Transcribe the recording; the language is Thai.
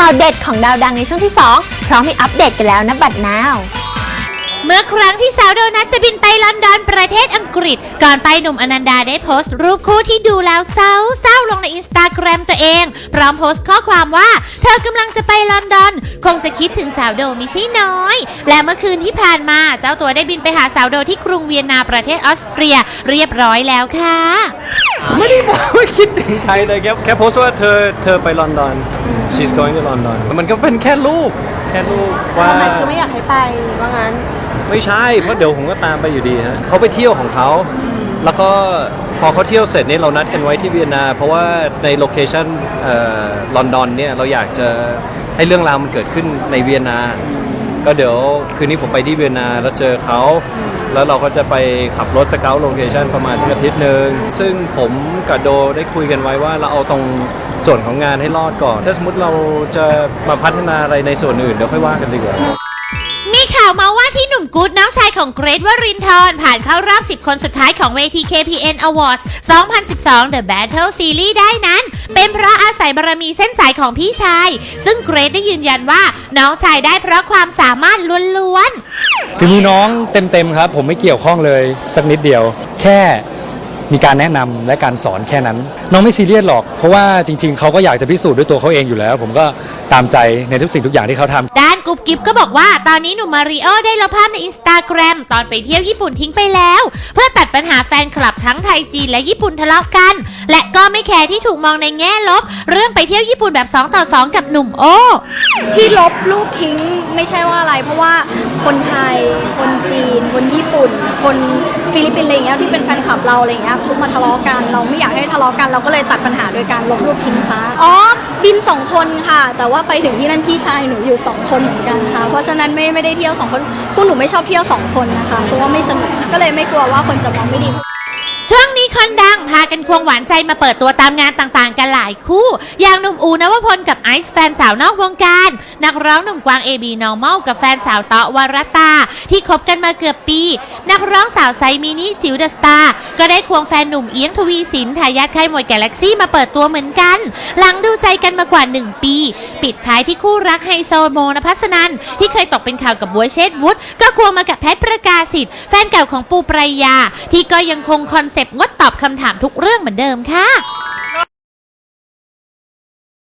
ข่าวเด็ดของดาวดังในช่วงที่ 2 พร้อมให้อัปเดตกันแล้วนะบัดนาว เมื่อครั้งที่สาวโดนัทจะบินไปลอนดอนประเทศอังกฤษ ก่อนไปหนุ่มอนันดาได้โพสต์รูปคู่ที่ดูแล้วเศร้าเศร้าลงในอินสตาแกรมตัวเอง พร้อมโพสต์ข้อความว่า เธอกำลังจะไปลอนดอน คงจะคิดถึงสาวโดไม่ใช่น้อย และเมื่อคืนที่ผ่านมาเจ้าตัวได้บินไปหาสาวโดที่กรุงเวียนนาประเทศออสเตรีย เรียบร้อยแล้วค่ะ ไม่ได้บอกว่าคิดถึงไทยเลยแค่แค่โพสต์ว่าเธอเธอไปลอนดอน she's going to London มันก็เป็นแค่รูปแค่รูปว่า ทำไมคือไม่อยากให้ไปว่างั้น ไม่ใช่ เพราะเดี๋ยวผมก็ตามไปอยู่ดีฮะเขาไปเที่ยวของเขา แล้วก็พอเขาเที่ยวเสร็จเนี่ยเรานัดกันไว้ที่เวียนนา เพราะว่าในโลเคชันเอ่อลอนดอนเนี่ยเราอยากจะให้เรื่องราวมันเกิดขึ้นในเวียนนา ก็เดี๋ยวคืนนี้ผมไปที่เวียนนาแล้วเจอเขา แล้วเราก็จะไปขับรถสเกลโลเคชันประมาณสักอาทิตย์หนึ่งซึ่งผมกับโดได้คุยกันไว้ว่าเราเอาตรงส่วนของงานให้รอดก่อน ถ้าสมมติเราจะมาพัฒนาอะไรในส่วนอื่นเดี๋ยวค่อยว่ากันดีกว่า มีข่าวมาว่าที่หนุ่มกู๊ดน้องชายของเกรทวรินทร์ผ่านเข้ารอบ 10 คนสุดท้ายของเวที KPN Awards 2012 The Battle Series ได้นั้น เป็นเพราะอาศัยบารมีเส้นสายของพี่ชาย ซึ่งเกรทได้ยืนยันว่าน้องชายได้เพราะความสามารถล้วนๆฝีมือน้องเต็มๆครับ ผมไม่เกี่ยวข้องเลยสักนิดเดียว แค่มีการแนะนำและการสอนแค่นั้น น้องไม่ซีเรียสหรอก เพราะว่าจริง ๆ เขาก็อยากจะพิสูจน์ด้วยตัวเขาเองอยู่แล้ว ผมก็ตามใจในทุกสิ่งทุกอย่างที่เขาทำด้านกุ๊บกิ๊บก็บอกว่า ตอนนี้หนุ่มมาริโอได้ลบภาพในอินสตาแกรมตอนไปเที่ยวญี่ปุ่นทิ้งไปแล้ว เพื่อตัดปัญหาแฟนคลับทั้งไทยจีนและญี่ปุ่นทะเลาะกัน และก็ไม่ แคร์ที่ถูกมองในแง่ลบ เรื่องไปเที่ยวญี่ปุ่นแบบ 2 ต่อ 2 กับหนุ่มโอที่ลบรูปทิ้งไม่ใช่ว่าอะไร เพราะว่าคนไทย คนจีน คนญี่ปุ่น คนฟิลิปปินส์อะไรอย่างเงี้ยที่เป็นแฟนคลับเราอะไรอย่างเงี้ยเขามาทะเลาะกันเราไม่อยากให้ทะเลาะกันเราก็เลยตัดปัญหาโดยการลบรูปทิ้งซะอ๋อบินสองคนค่ะ แต่ว่าไปถึงที่นั่นพี่ชายหนูอยู่สองคนเหมือนกันค่ะเพราะฉะนั้นไม่ไม่ได้เที่ยวสองคนพวกหนูไม่ชอบเที่ยวสองคนนะคะเพราะว่าไม่สนุกก็เลยไม่กลัวว่าคนจะมองไม่ดีช่วงนี้คนดัง พากันควงหวานใจมาเปิดตัวตามงานต่างๆ กันหลายคู่ อย่างหนุ่มอูนวพลกับไอซ์แฟนสาวนอกวงการ นักร้องหนุ่มกวาง AB Normal กับแฟนสาวเตาะวรตา ที่คบกันมาเกือบปี นักร้องสาวไซมินิจิวเดอะสตาร์ก็ได้ควงแฟนหนุ่มเอียงทวีสินทายาทค่ายมวยกาแล็กซี่มาเปิดตัวเหมือนกัน หลังดูใจกันมากว่า 1 ปี ปิดท้ายที่คู่รักไฮโซโมนภัสนันที่เคยตกเป็นข่าวกับบวยเชษวุฒก็ควงมากับแพทย์ประกาศิษย์แฟนเก่าของปูปรายา ที่ก็ยังคงคอนเซปต์งดตอบคำถามทุกเรื่องเหมือนเดิมค่ะ